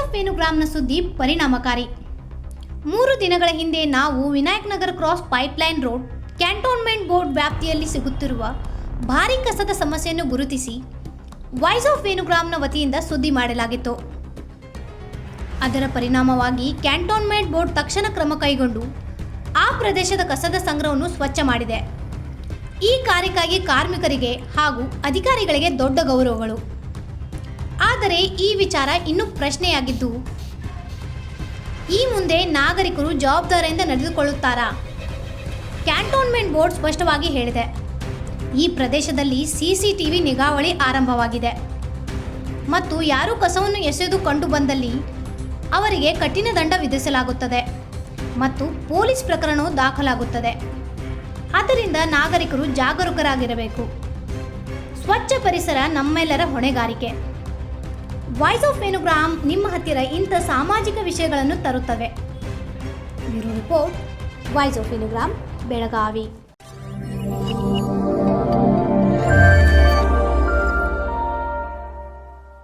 Of ವೇಣುಗ್ರಾಮ್ನ ಸುದ್ದಿ ಪರಿಣಾಮಕಾರಿ. ಮೂರು ದಿನಗಳ ಹಿಂದೆ ನಾವು Vinayak Nagar cross pipeline road cantonment board ವ್ಯಾಪ್ತಿಯಲ್ಲಿ ಸಿಗುತ್ತಿರುವ ಭಾರೀ ಕಸದ ಸಮಸ್ಯೆಯನ್ನು ಗುರುತಿಸಿ ವಾಯ್ಸ್ ಆಫ್ ವೇಣುಗ್ರಾಮ್ನ ವತಿಯಿಂದ ಸುದ್ದಿ ಮಾಡಲಾಗಿತ್ತು. ಅದರ ಪರಿಣಾಮವಾಗಿ ಕ್ಯಾಂಟೋನ್ಮೆಂಟ್ ಬೋರ್ಡ್ ತಕ್ಷಣ ಕ್ರಮ ಕೈಗೊಂಡು ಆ ಪ್ರದೇಶದ ಕಸದ ಸಂಗ್ರಹವನ್ನು ಸ್ವಚ್ಛ ಮಾಡಿದೆ. ಈ ಕಾರ್ಯಕ್ಕಾಗಿ ಕಾರ್ಮಿಕರಿಗೆ ಹಾಗೂ ಅಧಿಕಾರಿಗಳಿಗೆ ದೊಡ್ಡ ಗೌರವಗಳು. ಆದರೆ ಈ ವಿಚಾರ ಇನ್ನೂ ಪ್ರಶ್ನೆಯಾಗಿದ್ದು, ಈ ಮುಂದೆ ನಾಗರಿಕರು ಜವಾಬ್ದಾರಿಯಿಂದ ನಡೆದುಕೊಳ್ಳುತ್ತಾರಾ? ಕ್ಯಾಂಟೋನ್ಮೆಂಟ್ ಬೋರ್ಡ್ ಸ್ಪಷ್ಟವಾಗಿ ಹೇಳಿದೆ. ಈ ಪ್ರದೇಶದಲ್ಲಿ ಸಿಸಿಟಿವಿ ನಿಗಾವಳಿ ಆರಂಭವಾಗಿದೆ. ಮತ್ತು ಯಾರು ಕಸವನ್ನು ಎಸೆದು ಕಂಡು ಬಂದಲ್ಲಿ ಅವರಿಗೆ ಕಠಿಣ ದಂಡ ವಿಧಿಸಲಾಗುತ್ತದೆ ಮತ್ತು ಪೊಲೀಸ್ ಪ್ರಕರಣವು ದಾಖಲಾಗುತ್ತದೆ. ಆದ್ದರಿಂದ ನಾಗರಿಕರು ಜಾಗರೂಕರಾಗಿರಬೇಕು. ಸ್ವಚ್ಛ ಪರಿಸರ ನಮ್ಮೆಲ್ಲರ ಹೊಣೆಗಾರಿಕೆ. ವಾಯ್ಸ್ ಆಫ್ ಮೆನುಗ್ರಾಮ್ ನಿಮ್ಮ ಹತ್ತಿರ ಇಂಥ ಸಾಮಾಜಿಕ ವಿಷಯಗಳನ್ನು ತರುತ್ತವೆ. ಬ್ಯೂರೋ ರಿಪೋರ್ಟ್ ವಾಯ್ಸ್ ಆಫ್ ಮೆನುಗ್ರಾಮ್ ಬೆಳಗಾವಿ.